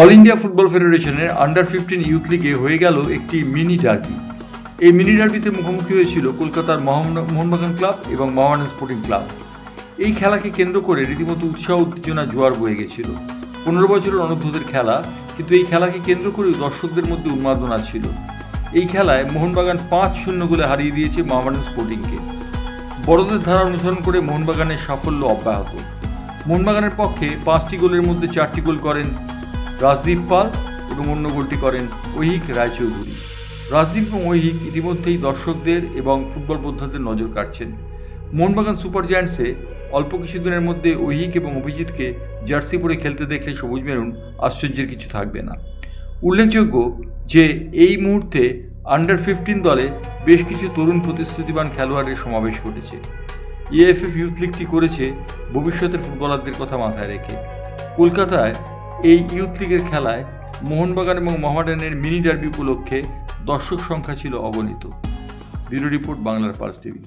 All India football ফেডারেশনের under fifteen youth লিগে হয়ে গেল একটি মিনি ডার্বি এই মিনি ডার্বিতে মুখোমুখি হয়েছিল কলকাতার মোহনবাগান ক্লাব এবং মোহামেডান স্পোর্টিং ক্লাব। এই খেলাকে কেন্দ্র করে রীতিমতো উৎসাহ, উত্তেজনা, জোয়ার বয়ে গেছিল। পনেরো বছরের অনূর্ধ্বদের খেলা, কিন্তু এই খেলাকে কেন্দ্র করেও দর্শকদের মধ্যে উন্মাদনা ছিল। এই খেলায় মোহনবাগান পাঁচ শূন্য গোলে হারিয়ে দিয়েছে মহামান স্পোর্টিংকে। বড়দের ধারা অনুসরণ করে মোহনবাগানের সাফল্য অব্যাহত। মোহনবাগানের পক্ষে পাঁচটি গোলের মধ্যে চারটি গোল করেন রাজদীপ পাল এবং অন্য গোলটি করেন ঐহিক রায়চৌধুরী। রাজদীপ এবং ঐহিক ইতিমধ্যেই দর্শকদের এবং ফুটবল বোদ্ধাদের নজর কাটছেন মোহনবাগান সুপার জায়ান্টসে অল্প কিছুদিনের মধ্যে ঐহিক এবং অভিজিৎকে জার্সি পরে খেলতে দেখলে সবুজ মেরুন, আশ্চর্যের কিছু থাকবে না। উল্লেখযোগ্য যে এই মুহূর্তে আন্ডার ফিফটিন দলে বেশ কিছু তরুণ প্রতিশ্রুতিবান খেলোয়াড়ের সমাবেশ ঘটেছে। ইএফএফ ইউথ লিগটি করেছে ভবিষ্যতের ফুটবলারদের কথা মাথায় রেখে। কলকাতায় এই ইউথ লিগের খেলায় মোহনবাগান এবং মহাডানের মিনি ডার্বি উপলক্ষে দর্শক সংখ্যা ছিল অগণিত। ব্যুরো রিপোর্ট বাংলার পার্স টিভি।